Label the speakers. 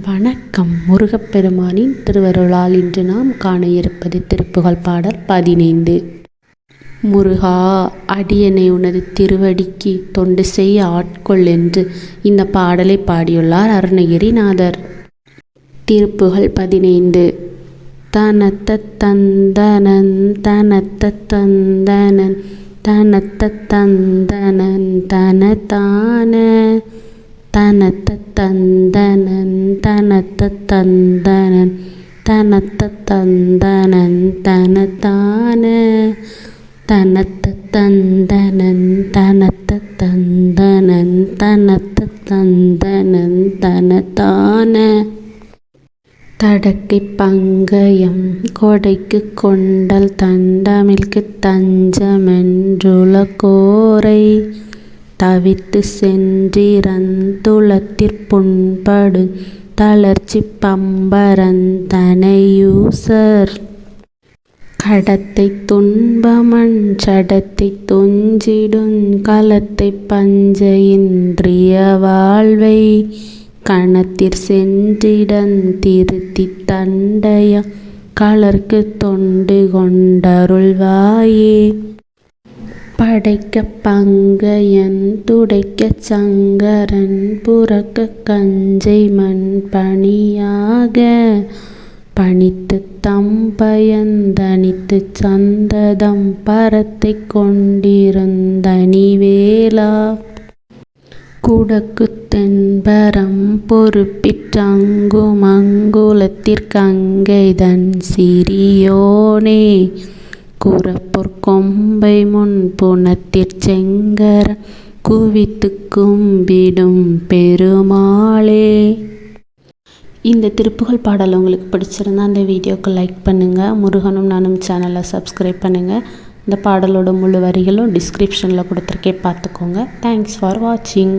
Speaker 1: வணக்கம். முருகப்பெருமானின் திருவருளால் இன்று நாம் காண இருப்பது திருப்புகழ் பாடல் பதினைந்து. முருகா அடியனை உனது திருவடிக்கு தொண்டு செய்ய ஆட்கொள் என்று இந்த பாடலை பாடியுள்ளார் அருணகிரிநாதர். திருப்புகழ் பதினைந்து. தனத்த தந்தனன் தனத்த தந்தனன் தனத்த தந்தனன் தனதான தனத்த தந்தனன் தனத்த தந்தனன் தனத்த தந்தனன் தனதான தனத்த தந்தனன் தனத்த தந்தனன் தனத்த தந்தனன் தனதான தடக்கை பங்கயம் கொடைக்கு கொண்டல் தண்டமிழ்க்கு தஞ்சமென்றுல கோரை தவித்து சென்றிரந்துளத்திற் புண்படு தளர்ச்சி பம்பரந்தனையூசர். கடத்தை துன்பமண் சடத்தை தொஞ்சிடுங் கலத்தை பஞ்சையின்றிய வாழ்வை கணத்திற் சென்றிடந் திருத்தி தண்டய கலர்க்கு தொண்டு கொண்டருள்வாயே. படைக்க பங்கயன் துடைக்கச் சங்கரன் புறக்க கஞ்சை மண் பணியாக. பணித்து தம்பயந்தனித்து சந்ததம் பரத்தை கொண்டிருந்தனிவேலா குடக்குத் தென்பரம் பொறுப்பிற்றங்குமங்குலத்திற்கங்கைதன் சிறியோனே. குரப்பொற் கொம்பை முன் புனத்திற் செங்கர குவித்து கும்பிடும் பெருமாளே. இந்த திருப்புகழ் பாடல் உங்களுக்கு பிடிச்சிருந்தா அந்த வீடியோவுக்கு லைக் பண்ணுங்கள் முருகனும் நானும் சேனலை சப்ஸ்கிரைப் பண்ணுங்கள் இந்த பாடலோட முழு வரிகளும் டிஸ்கிரிப்ஷனில் கொடுத்துருக்கே பார்த்துக்கோங்க. தேங்க்ஸ் ஃபார் வாட்சிங்